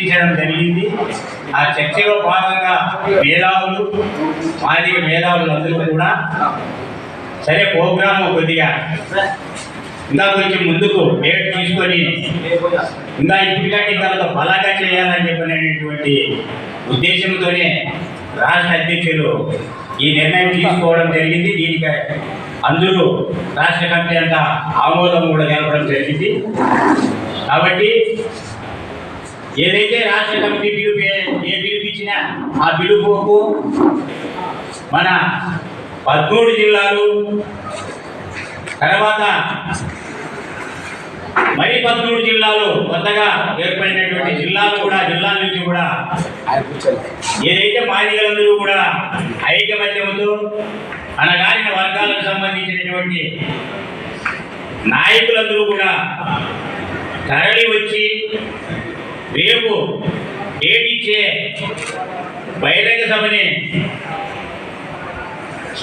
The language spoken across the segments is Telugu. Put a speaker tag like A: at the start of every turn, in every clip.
A: చర్చించడం జరిగింది. ఆ చర్చలో భాగంగా మేధావులు మాదిక మేధావులు అందరూ కూడా సరే ప్రోగ్రామ్ కొద్దిగా ఇంకా కొంచెం ముందుకు డేట్ తీసుకొని ఇంకా ఇప్పటికంటే తర్వాత బలంగా చేయాలని చెప్పినటువంటి ఉద్దేశంతోనే రాష్ట్ర అధ్యక్షులు ఈ నిర్ణయం తీసుకోవడం జరిగింది. దీనికి అందరూ రాష్ట్ర కమిటీ అంతా ఆమోదం కూడా తెలపడం జరిగింది. కాబట్టి ఏదైతే రాష్ట్ర కమిటీ పిలుపు ఏ- ఏ పిలుపుచ్చినా ఆ పిలుపుకు మన పదమూడు జిల్లాలు తర్వాత మరి పదమూడు జిల్లాలు కొత్తగా ఏర్పడినటువంటి జిల్లాలు కూడా జిల్లాల నుంచి కూడా ఏదైతే మాదిగలందరూ కూడా ఐకమత్యంతో అనగారిన వర్గాలకు సంబంధించినటువంటి నాయకులందరూ కూడా తరలి వచ్చి రేపు డేట్ బహిరంగ సభని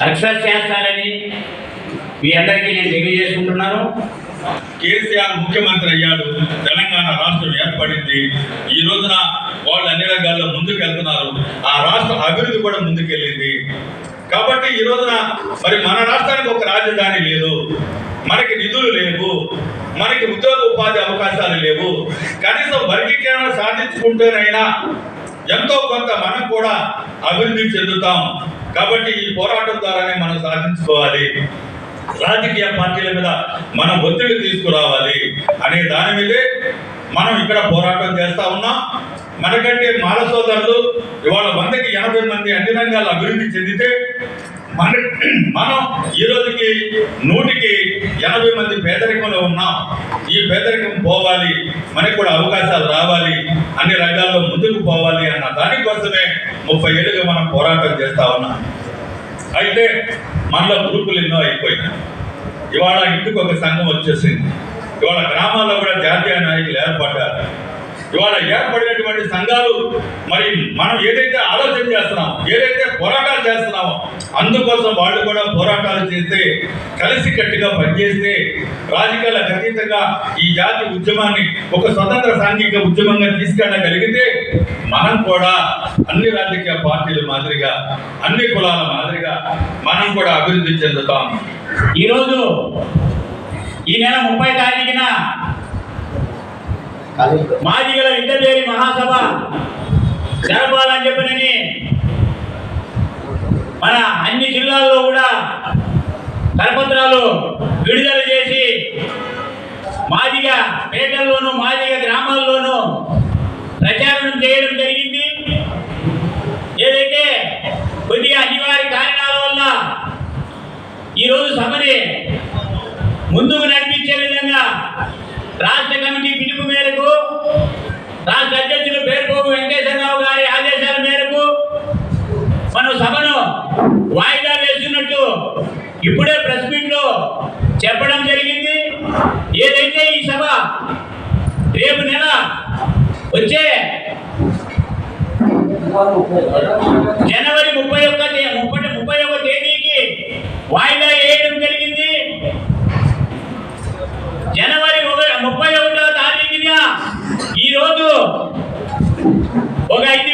A: సక్సెస్ చేస్తారని మీ అందరికీ నేను తెలియజేసుకుంటున్నాను
B: కేసీఆర్ ముఖ్యమంత్రి అయ్యాడు. తెలంగాణ రాష్ట్రం ఏర్పడింది. ఈ రోజున వాళ్ళు అన్ని రంగాల్లో ముందుకు వెళ్తున్నారు ఆ రాష్ట్ర అభివృద్ధి కూడా ముందుకెళ్ళింది. కాబట్టి ఈ రోజున మరి మన రాష్ట్రానికి ఒక రాజధాని లేదు. మనకి నిధులు లేవు. మనకి ఉద్యోగ ఉపాధి అవకాశాలు లేవు. కనీసం వర్గీకరణ సాధించుకుంటేనైనా ఎంతో కొంత మనం కూడా అభివృద్ధి చెందుతాం. కాబట్టి ఈ పోరాటం ద్వారానే మనం సాధించుకోవాలి. రాజకీయ పార్టీల మీద మనం ఒత్తిడి తీసుకురావాలి అనే దాని మీదే మనం ఇక్కడ పోరాటం చేస్తా ఉన్నాం. మనకంటే మాల సోదరులు ఇవాళ ఎనభై మంది అన్ని రంగాలు అభివృద్ధి చెందితే మన మనం ఈ రోజుకి నూటికి ఎనభై మంది పేదరికంలో ఉన్నాం. ఈ పేదరికం పోవాలి మనకు కూడా అవకాశాలు రావాలి అన్ని రంగాల్లో ముందుకు పోవాలి అన్న దానికోసమే ముప్పై ఏళ్ళుగా మనం పోరాటం చేస్తా ఉన్నాం. అయితే మనలో గ్రూపులు ఎన్నో అయిపోయినాయి. ఇవాళ ఇంటికి ఒక సంఘం వచ్చేసింది. ఇవాళ గ్రామాల్లో కూడా జాతీయ నాయకులు ఏర్పడ్డారు. ఇవాళ ఏర్పడినటువంటి సంఘాలు మరి మనం ఏదైతే ఆలోచన చేస్తున్నాం ఏదైతే పోరాటాలు చేస్తున్నామో అందుకోసం వాళ్ళు కూడా పోరాటాలు చేస్తే కలిసి కట్టుగా పనిచేస్తే రాజకీయాలకు అతీతంగా ఈ జాతి ఉద్యమాన్ని ఒక స్వతంత్ర సాంఘిక ఉద్యమంగా తీసుకెళ్ళగలిగితే మనం కూడా అన్ని రాజకీయ పార్టీల మాదిరిగా అన్ని కులాల మాదిరిగా మనం కూడా అభివృద్ధి చెందుతాం.
A: ఈరోజు ఈ నెల ముప్పై తారీఖున మాదిగల ఇంటర్వేరి మహాసభ జరపాలని చెప్పినని మన అన్ని జిల్లాల్లో కూడా కరపత్రాలు విడుదల చేసి మాదిగ పేటల్లోనూ మాదిగ గ్రామాల్లోనూ ప్రచారం చేయడం జరిగింది. ఏదైతే కొద్దిగా అనివార్య కారణాల వల్ల ఈరోజు సభని ముందుకు నడిపించే విధంగా రాష్ట్ర కమిటీ పిలుపు మేరకు రాష్ట్ర అధ్యక్షులు పేరుపోగు వెంకటేశ్వరరావు గారి ఆదేశాల మేరకు మనం సభను వాయిదా వేస్తున్నట్టు ఇప్పుడే ప్రెస్ మీట్లో చెప్పడం జరిగింది ఏదైతే ఈ సభ రేపు నెల వచ్చే జనవరి ముప్పై ఒక్క ముప్పై ముప్పై ఒక్క తేదీకి వాయిదా వేయడం జరిగింది. జనవరి ముప్పై ఒకటో తారీఖున ఈరోజు ఒక ఐదు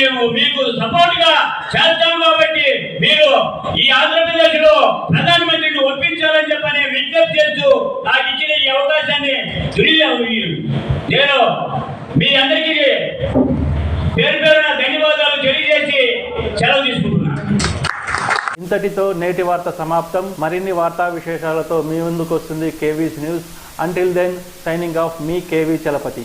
A: మేము మీకు సపోర్ట్గా చేస్తాం కాబట్టి మీరు ఈ ఆంధ్రప్రదేశ్లో ప్రధానమంత్రిని ఒప్పించాలని చెప్పని విజ్ఞప్తి చేస్తూ నాకు ఇచ్చిన ఈ అవకాశాన్ని నేను మీ అందరికీ పేరు పేరున ధన్యవాదాలు తెలియజేసి సెలవు తీసుకుంటున్నాను
C: ఇంతటితో నేటి వార్త సమాప్తం. మరిన్ని వార్తా విశేషాలతో మీ ముందుకు వస్తుంది KV's news. Until then signing off మీ కేవీ చలపతి.